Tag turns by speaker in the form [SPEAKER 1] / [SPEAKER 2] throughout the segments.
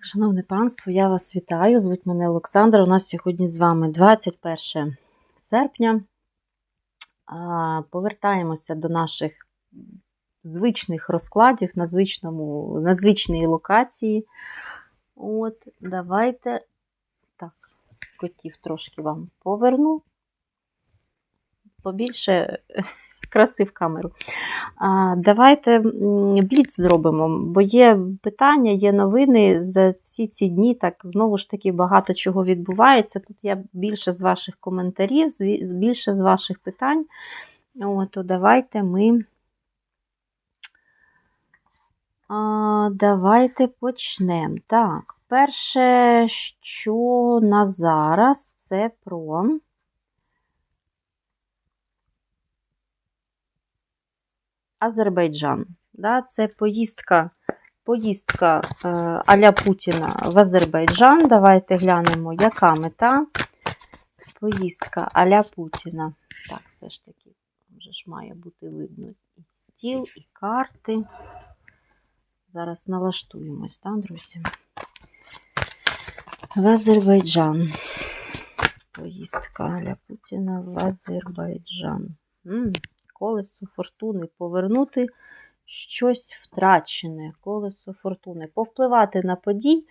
[SPEAKER 1] Шановне панство, я вас вітаю. Звуть мене Олександра. У нас сьогодні з вами 21 серпня. Повертаємося до наших звичних розкладів на, звичному, на звичній локації. От, давайте. Так, котів трошки вам поверну. Побільше краси в камеру. Давайте бліц зробимо, бо є питання, є новини. За всі ці дні так знову ж таки багато чого відбувається. Тут я більше з ваших коментарів, більше з ваших питань. От, то давайте ми. А, давайте почнемо. Так, перше, що на зараз, це про. Азербайджан. Да, це поїздка, поїздка е, Аля Путіна в Азербайджан. Давайте глянемо, яка мета. Поїздка Аля Путіна. Так, все ж таки, вже ж має бути видно і стіл, і карти. Зараз налаштуємось, так, друзі? В Азербайджан. Поїздка Аля Путіна в Азербайджан. М, Колесо фортуни. Повернути щось втрачене. Колесо фортуни. Повпливати на подій,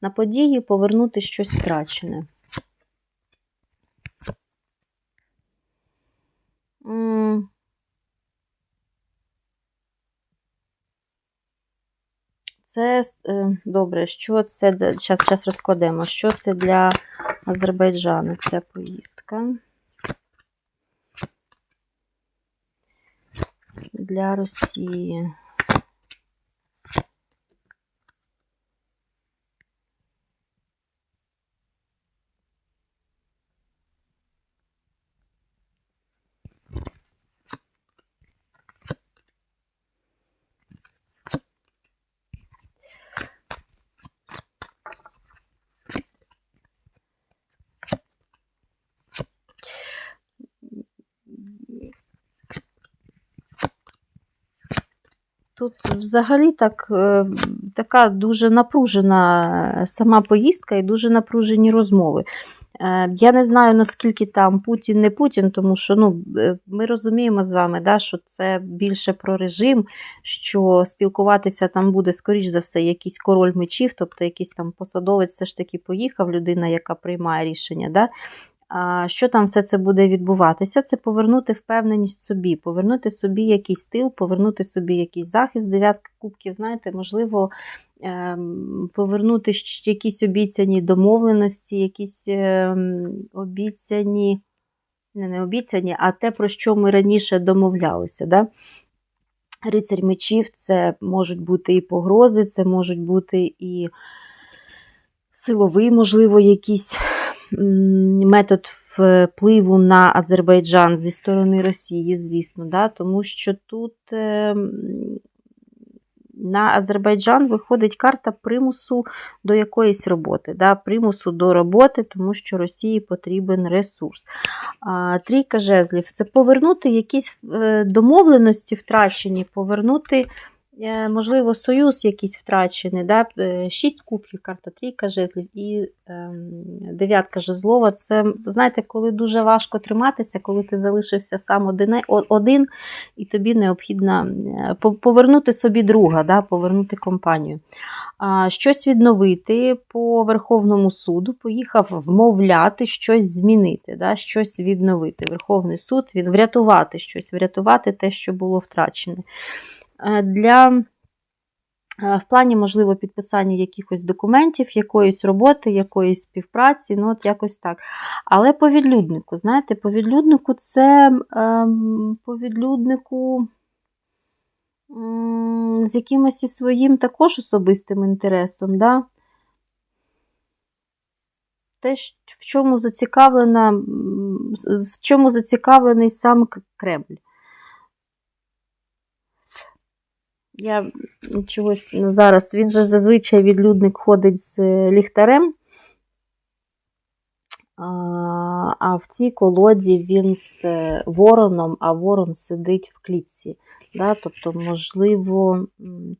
[SPEAKER 1] на події, повернути щось втрачене. Це е, добре, що це зараз, розкладемо. Що це для Азербайджану? Ця поїздка. Для Росії. Тут взагалі так, е, така дуже напружена сама поїздка і дуже напружені розмови. Е, Я не знаю, наскільки там Путін не Путін, тому що ну, е, ми розуміємо з вами, да, що це більше про режим, що спілкуватися там буде, скоріш за все, якийсь король мечів, тобто якийсь там посадовець все ж таки поїхав, людина, яка приймає рішення. Да? Що там все це буде відбуватися? Це повернути впевненість собі, повернути собі якийсь тил, повернути собі якийсь захист, дев'ятки кубків, знаєте, можливо, ем, повернути якісь обіцяні домовленості, якісь ем, обіцяні, не, не обіцяні, а те, про що ми раніше домовлялися. Да? Рицарь мечів це можуть бути і погрози, це можуть бути і силовий, можливо, якийсь м, метод впливу на Азербайджан зі сторони Росії, звісно, да? тому що тут ем, на Азербайджан виходить карта примусу до якоїсь роботи, да? примусу до роботи, тому що Росії потрібен ресурс. А, Трійка жезлів це повернути якісь е, домовленості втрачені, повернути. Е, Можливо, союз якийсь втрачений, да? Е, шість кубків, карта трійка жезлів і ем, дев'ятка жезлова. Це, знаєте, коли дуже важко триматися, коли ти залишився сам один, один і тобі необхідно е, повернути собі друга, да? повернути компанію. Щось відновити по Верховному суду, поїхав вмовляти, щось змінити, да? щось відновити. Верховний суд, він врятувати щось, врятувати те, що було втрачене. Е, Для е, в плані, можливо, підписання якихось документів, якоїсь роботи, якоїсь співпраці, ну от якось так. Але по відлюднику, знаєте, по відлюднику це ем, по відлюднику з якимось своїм також особистим інтересом, да? те, в чому зацікавлена, в чому зацікавлений сам Кремль. Я чогось зараз, він же зазвичай відлюдник ходить з е, ліхтарем, а, в цій колоді він з е, вороном, а ворон сидить в клітці. Да? Тобто, можливо,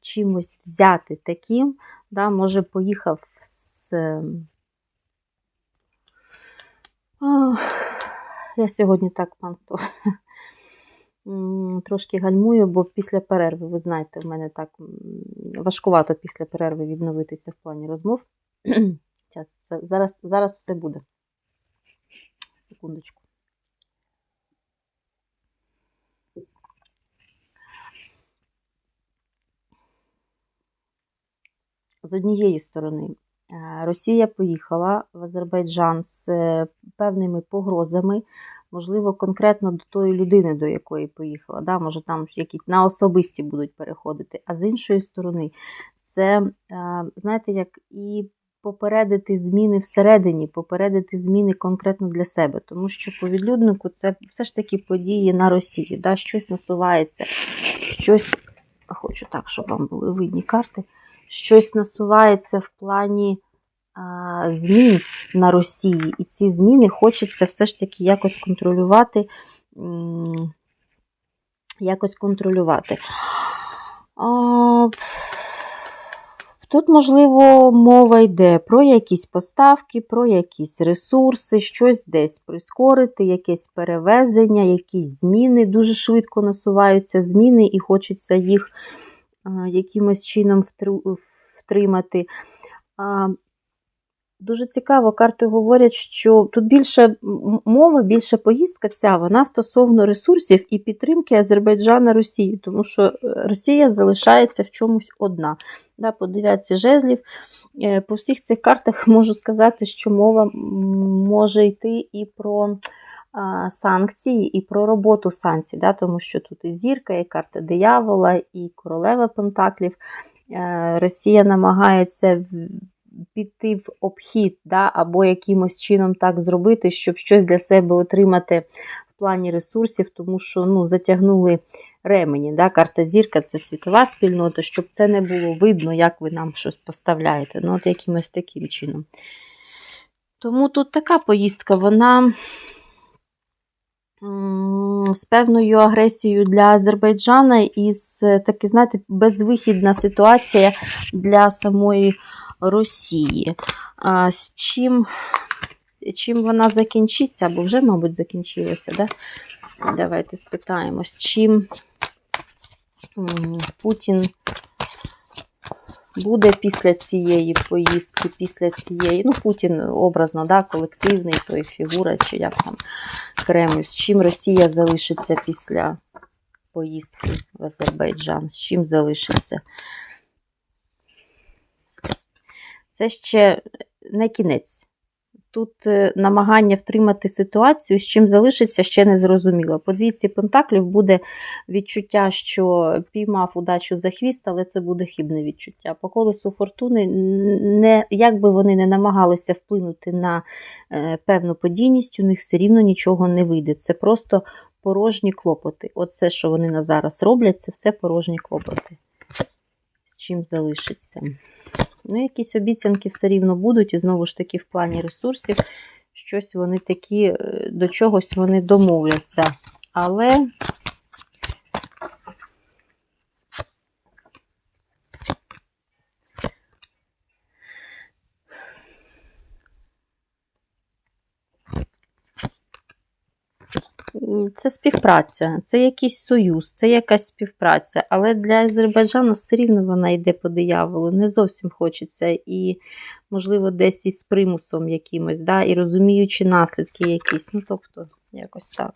[SPEAKER 1] чимось взяти таким Да, може, поїхав з. ем, я сьогодні так, панство, м, трошки гальмую, бо після перерви, ви знаєте, в мене так важкувато після перерви відновитися в плані розмов. Час, зараз, зараз все буде. Секундочку. З однієї сторони, е, Росія поїхала в Азербайджан з е, певними погрозами, можливо, конкретно до тої людини, до якої поїхала. Да? Може, там якісь на особисті будуть переходити. А з іншої сторони, це, е, знаєте, як і попередити зміни всередині, попередити зміни конкретно для себе. Тому що по відлюднику це все ж таки події на Росії. Да? Щось насувається, щось. Хочу так, щоб вам були видні карти щось насувається в плані змін на Росії, і ці зміни хочеться все ж таки якось контролювати. Якось контролювати. Тут, можливо, мова йде про якісь поставки, про якісь ресурси, щось десь прискорити, якесь перевезення, якісь зміни. Дуже швидко насуваються зміни, і хочеться їх якимось чином втримати. Дуже цікаво, карти говорять, що тут більше мова, більше поїздка ця, вона стосовно ресурсів і підтримки Азербайджана Росії, тому що е, Росія залишається в чомусь одна. Да, по дев'ятці жезлів. е, По всіх цих картах можу сказати, що мова може йти і про санкції, і про роботу санкцій, да, тому що тут і зірка, і карта диявола, і королева Пентаклів. Е, Росія намагається піти в обхід, да, або якимось чином так зробити, щоб щось для себе отримати в плані ресурсів, тому що ну, затягнули ремені. Да, Карта зірка це світова спільнота, щоб це не було видно, як ви нам щось поставляєте. Ну, от якимось таким чином. Тому тут така поїздка, вона з певною агресією для Азербайджана і з таки, знаєте, безвихідна ситуація для самої Росії. А, з чим, чим вона закінчиться, або вже, мабуть, закінчилося, да? Давайте спитаємо, з чим Путін буде після цієї поїздки, після цієї, ну, Путін образно, да, колективний, той фігура, чи як там Кремль, з чим Росія залишиться після поїздки в Азербайджан, з чим залишиться. Це ще не кінець. Тут е, намагання втримати ситуацію, з чим залишиться, ще не зрозуміло. По двійці пентаклів буде відчуття, що піймав удачу за хвіст, але це буде хибне відчуття. По колесу фортуни, не, як би вони не намагалися вплинути на е, певну подійність, у них все рівно нічого не вийде. Це просто порожні клопоти. Оце, що вони на зараз роблять, це все порожні клопоти. Чим залишиться. Ну, якісь обіцянки все рівно будуть, і знову ж таки, в плані ресурсів, щось вони такі, е, до чогось вони домовляться. Але Це співпраця, це якийсь союз, це якась співпраця. Але для Азербайджану все рівно вона йде по дияволу. Не зовсім хочеться. І, можливо, десь із примусом якимось, да, і розуміючи наслідки якісь. Ну, тобто, якось так.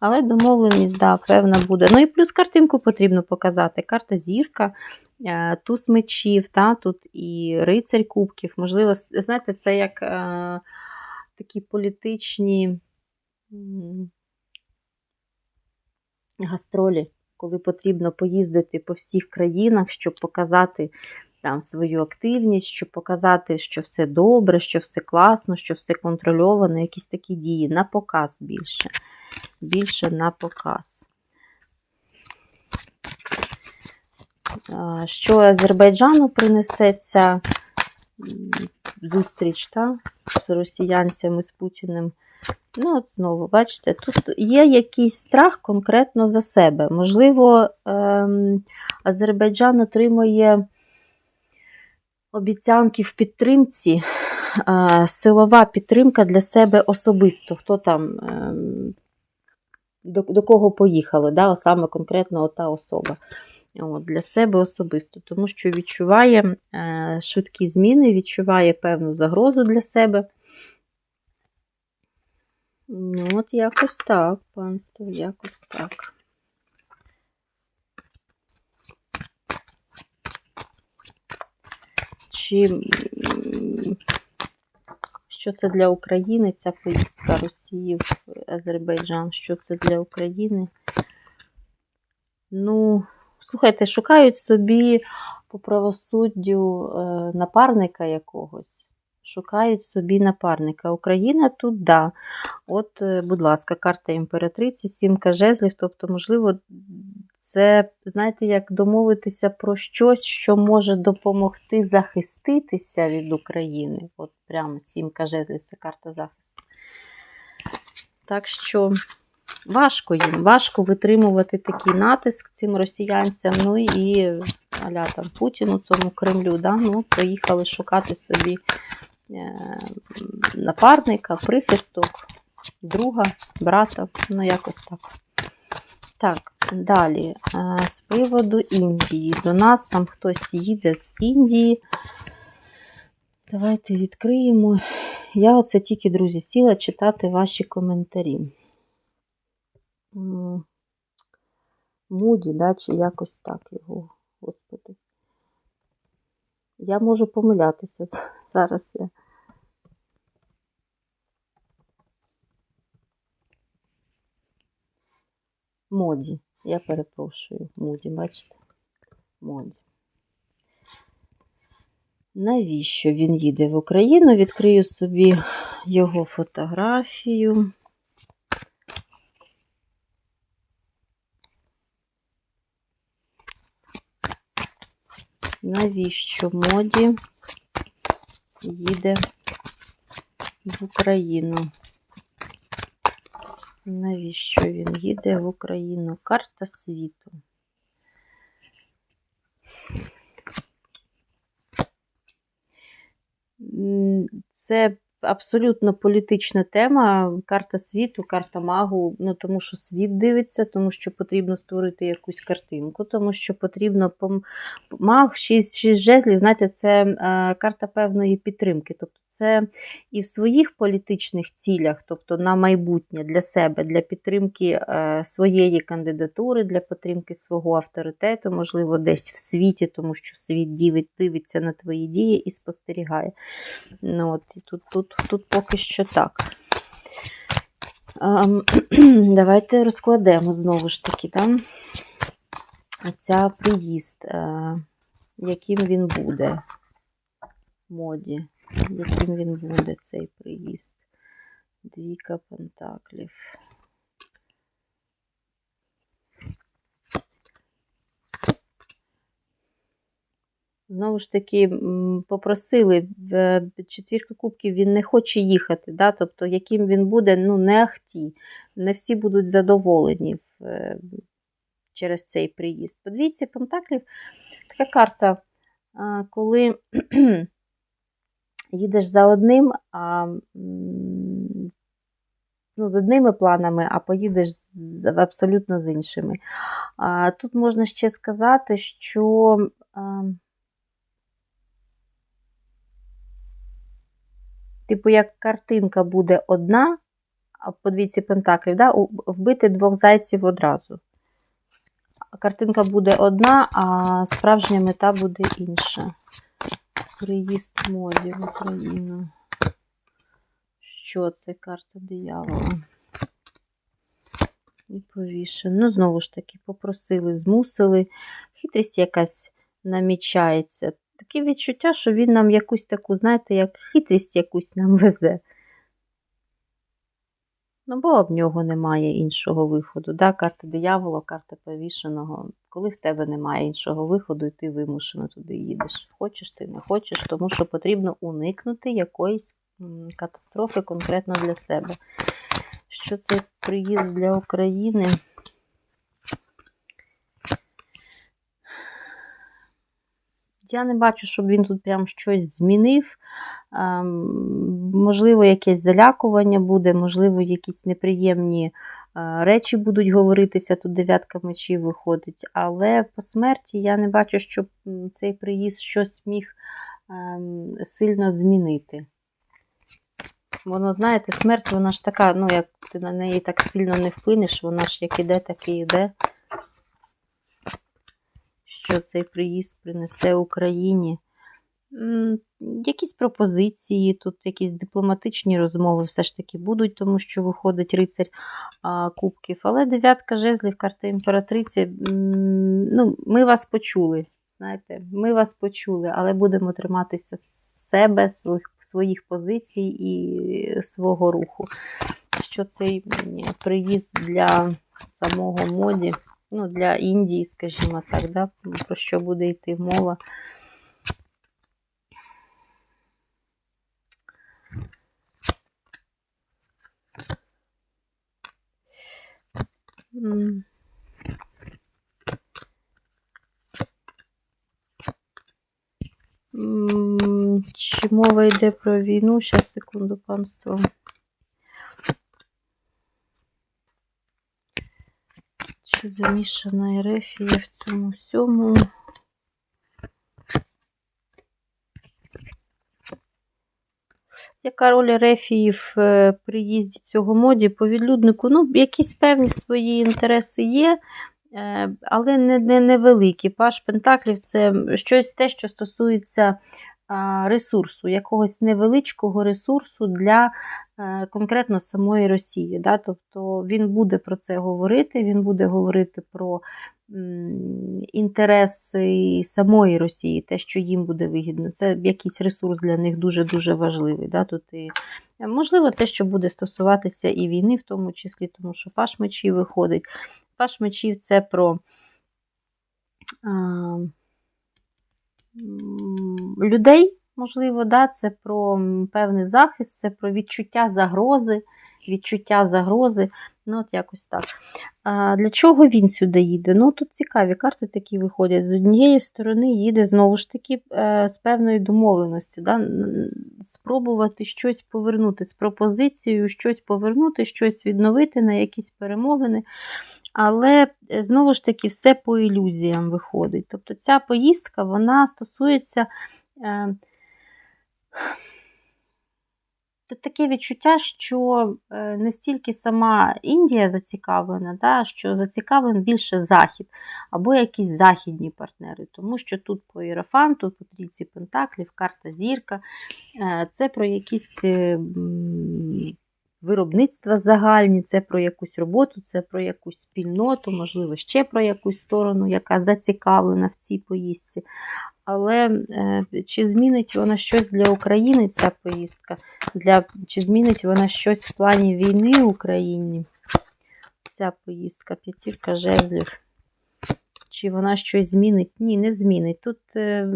[SPEAKER 1] Але домовленість, да, певна буде. Ну і плюс картинку потрібно показати. Карта зірка, е, туз мечів, та, тут і рицарь кубків. Можливо, знаєте, це як е, такі політичні. Гастролі, коли потрібно поїздити по всіх країнах, щоб показати там свою активність, щоб показати, що все добре, що все класно, що все контрольовано, якісь такі дії на показ більше. Більше на показ. Що Азербайджану принесеться зустріч та, з росіянцями, з Путіним. Ну, от знову, бачите, тут є якийсь страх конкретно за себе. Можливо, ем, Азербайджан отримує обіцянки в підтримці, е, силова підтримка для себе особисто. Хто там, е, до, до кого поїхали, да? саме конкретно та особа. От, для себе особисто, тому що відчуває е, швидкі зміни, відчуває певну загрозу для себе. Ну, от якось так, панство, якось так. Чи що це для України ця поїздка Росії в Азербайджан? Що це для України? Ну, слухайте, шукають собі по правосуддю е, напарника якогось. Шукають собі напарника. Україна тут, да. От, е, будь ласка, карта імператриці, сімка жезлів. Тобто, можливо, це, знаєте, як домовитися про щось, що може допомогти захиститися від України. От прямо сімка жезлів це карта захисту. Так що важко їм, важко витримувати такий натиск цим росіянцям. Ну і аля там Путіну, цьому Кремлю, да? ну, поїхали шукати собі е, напарника, прихисток, друга, брата, ну якось так. Так, далі. е, З приводу Індії. До нас там хтось їде з Індії. Давайте відкриємо. Я оце тільки, друзі, сіла читати ваші коментарі. Муді, да, чи якось так його, господи. Я можу помилятися зараз. Я. Моді. Я перепрошую. Муді, бачите? Моді. Навіщо він їде в Україну? Відкрию собі його фотографію. Навіщо моді їде в Україну? Навіщо він їде в Україну? Карта світу. Це абсолютно політична тема. Карта світу, карта магу. Ну тому що світ дивиться, тому що потрібно створити якусь картинку, тому що потрібно пом... маг, шість, шість жезлів, знаєте, це е, карта певної підтримки. Тобто це і в своїх політичних цілях, тобто на майбутнє для себе, для підтримки е, своєї кандидатури, для підтримки свого авторитету, можливо, десь в світі, тому що світ дивиться на твої дії і спостерігає. Ну, от, і тут, тут, тут поки що так. Ем, Давайте розкладемо знову ж таки там ця приїзд, е, яким він буде моді яким він буде цей приїзд. Двійка пентаклів. Знову ж таки, попросили четвірка кубків, він не хоче їхати. Да? Тобто, яким він буде, ну, не ахті. Не всі будуть задоволені в, через цей приїзд. Подивіться, Пентаклів така карта, коли їдеш за одним, а ну, з одними планами, а поїдеш абсолютно з іншими. А, Тут можна ще сказати, що типу, як картинка буде одна, а по двійці пентаклів, да, вбити двох зайців одразу. Картинка буде одна, а справжня мета буде інша. Приїзд моді в Україну. Що це карта диявола? І повішено. Ну, знову ж таки, попросили, змусили. Хитрість якась намічається. Таке відчуття, що він нам якусь таку, знаєте, як хитрість якусь нам везе. Ну, бо в нього немає іншого виходу. Да? Карта диявола, карта повішеного. Коли в тебе немає іншого виходу, і ти вимушено туди їдеш. Хочеш ти, не хочеш, тому що потрібно уникнути якоїсь катастрофи конкретно для себе. Що це приїзд для України? я не бачу, щоб він тут прям щось змінив. Ем, Можливо, якесь залякування буде, можливо, якісь неприємні е, речі будуть говоритися, тут дев'ятка мечів виходить. Але по смерті я не бачу, щоб цей приїзд щось міг ем, сильно змінити. Воно, знаєте, смерть, вона ж така, ну, як ти на неї так сильно не вплинеш, вона ж як іде, так і йде. Що цей приїзд принесе Україні? Якісь пропозиції, тут якісь дипломатичні розмови все ж таки будуть, тому що виходить рицарь кубків. Але дев'ятка жезлів, карта імператриці, ну, ми вас почули. Знаєте, ми вас почули, але будемо триматися себе, своїх, своїх позицій і свого руху. Що цей приїзд для самого моді, ну, для Індії, скажімо так, да, про що буде йти мова. Чи мова йде про війну? Зараз, секунду, панство. Чи замішана Ерефія в цьому всьому? Яка роль рефії в е, приїзді цього моді по відлюднику? Ну, якісь певні свої інтереси є, е, але не, не, невеликі. Паш Пентаклів це щось те, що стосується ресурсу, якогось невеличкого ресурсу для е, конкретно самої Росії. Да? Тобто він буде про це говорити, він буде говорити про інтереси самої Росії, те, що їм буде вигідно. Це якийсь ресурс для них дуже-дуже важливий. Да? Тут і, можливо, те, що буде стосуватися і війни, в тому числі, тому що паш мечів виходить. Паш мечів це про. Людей, можливо, да, це про певний захист, це про відчуття загрози, відчуття загрози. Ну, от якось так. А Для чого він сюди їде? Ну, тут цікаві карти такі виходять. З однієї сторони їде знову ж таки е, з певної домовленості, да? спробувати щось повернути з пропозицією, щось повернути, щось відновити на якісь перемовини. Але е, знову ж таки все по ілюзіям виходить. Тобто ця поїздка вона стосується. Е, Таке відчуття, що е, не стільки сама Індія зацікавлена, да, що зацікавлений більше Захід або якісь західні партнери, тому що тут по Єрофанту, по трійці Пентаклів, карта Зірка, е, це про якісь е, виробництва загальні, це про якусь роботу, це про якусь спільноту, можливо, ще про якусь сторону, яка зацікавлена в цій поїздці. Але е, чи змінить вона щось для України, ця поїздка? Для, Чи змінить вона щось в плані війни в Україні? Ця поїздка, п'ятірка жезлів. Чи вона щось змінить? Ні, не змінить. Тут е,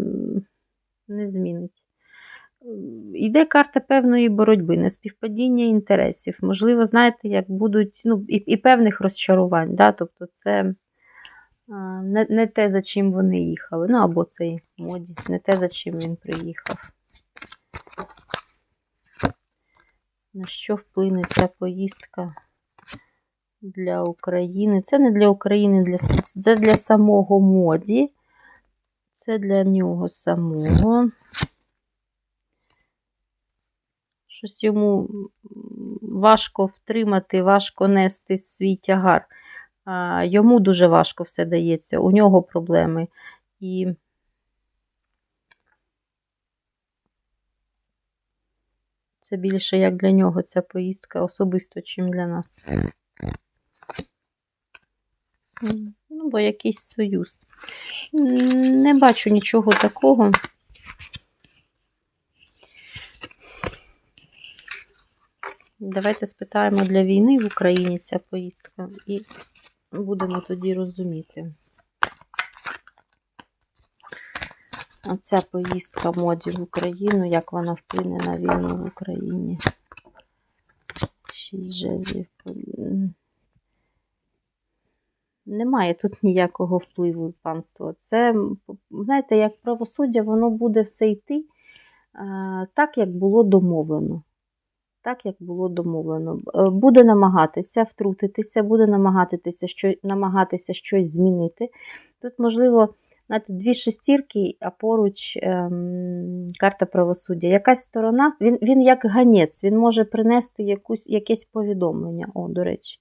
[SPEAKER 1] не змінить. Йде карта певної боротьби, неспівпадіння інтересів. Можливо, знаєте, як будуть ну, і, і певних розчарувань. Да? Тобто це не, не те, за чим вони їхали. Ну, або цей моді, не те, за чим він приїхав. На що вплине ця поїздка для України? Це не для України, для, це для самого моді. Це для нього самого. Щось йому важко втримати, важко нести свій тягар. Йому дуже важко все дається, у нього проблеми. І це більше як для нього ця поїздка особисто, чим для нас. Ну, бо якийсь союз. Не бачу нічого такого. Давайте спитаємо для війни в Україні ця поїздка і будемо тоді розуміти. А ця поїздка моді в Україну, як вона вплине на війну в Україні. Шість жезлів. Немає тут ніякого впливу панство. Це, знаєте, як правосуддя, воно буде все йти так, як було домовлено. Так, як було домовлено. Е, Буде намагатися втрутитися, буде намагатися, що, намагатися щось змінити. Тут, можливо, знаєте, дві шестірки, а поруч ем, карта правосуддя. Якась сторона, він, він як ганець, він може принести якусь, якесь повідомлення. О, до речі,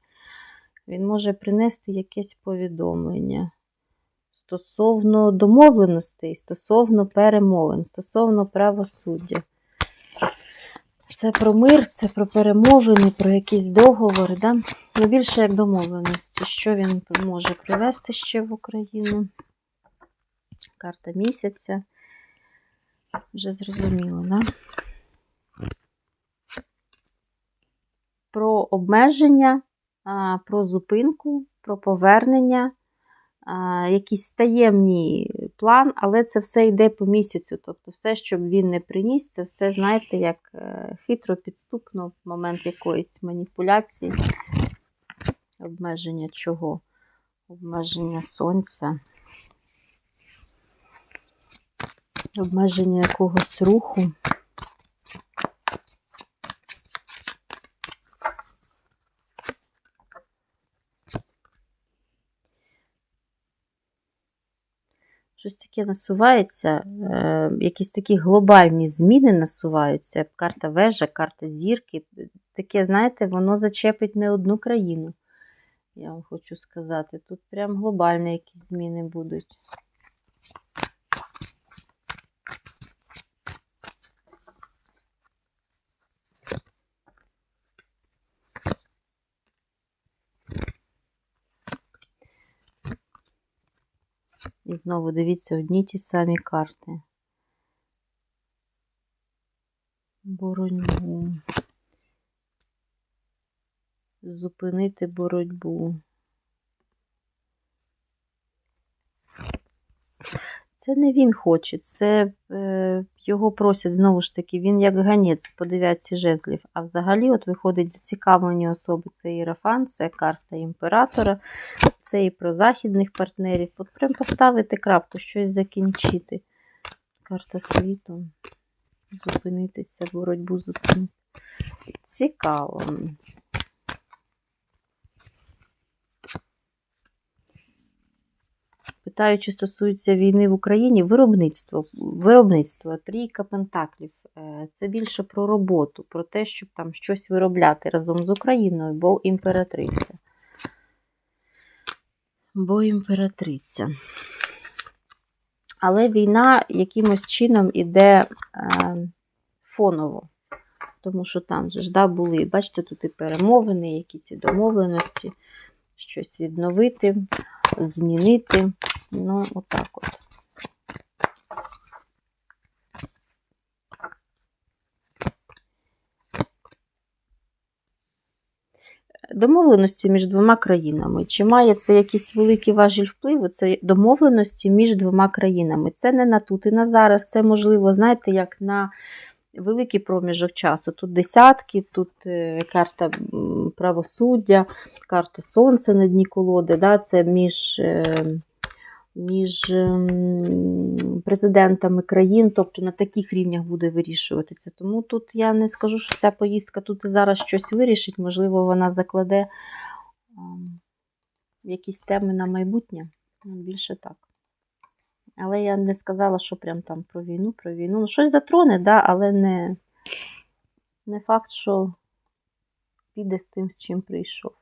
[SPEAKER 1] він може принести якесь повідомлення стосовно домовленостей, стосовно перемовин, стосовно правосуддя. Це про мир, це про перемовини, про якісь договори. Да? Ну, більше як домовленості. Що він може привезти ще в Україну? Карта місяця. Вже зрозуміло, да? Про обмеження, про зупинку, про повернення, якийсь таємний план, але це все йде по місяцю. Тобто, все, що він не приніс, це все, знаєте, як е, хитро, підступно в момент якоїсь маніпуляції. Обмеження чого? Обмеження сонця. Обмеження якогось руху. Щось таке насувається, е, якісь такі глобальні зміни насуваються. Карта вежа, карта зірки. Таке, знаєте, воно зачепить не одну країну. Я вам хочу сказати. Тут прям глобальні якісь зміни будуть. І знову дивіться одні ті самі карти. Боротьбу. Зупинити боротьбу. Це не він хоче, це е, його просять знову ж таки, він як ганець по дев'ятці жезлів. А взагалі, от виходить зацікавлені особи. Це Іерафан, це карта імператора, це і про західних партнерів. От прям поставити крапку, щось закінчити. Карта світу. Зупинитися, боротьбу зупинити. Цікаво. Питаю, чи стосується війни в Україні, виробництво. Виробництво, трійка пентаклів. Е, Це більше про роботу, про те, щоб там щось виробляти разом з Україною, бо імператриця. Бо імператриця. Але війна якимось чином іде е, фоново. Тому що там же ж да, були, бачите, тут і перемовини, якісь і домовленості, щось відновити, змінити. Ну, отак от. Домовленості між двома країнами. Чи має це якийсь великий важіль впливу? Це домовленості між двома країнами. Це не на тут і на зараз. Це можливо, знаєте, як на великий проміжок часу. Тут десятки, тут е, карта правосуддя, карта сонця на дні колоди. Да? Це між, е, між ем, президентами країн, тобто на таких рівнях буде вирішуватися. Тому тут я не скажу, що ця поїздка тут і зараз щось вирішить. Можливо, вона закладе ем, якісь теми на майбутнє. Ну, Більше так. Але я не сказала, що прям там про війну, про війну. Ну, щось затроне, да, але не, не факт, що піде з тим, з чим прийшов.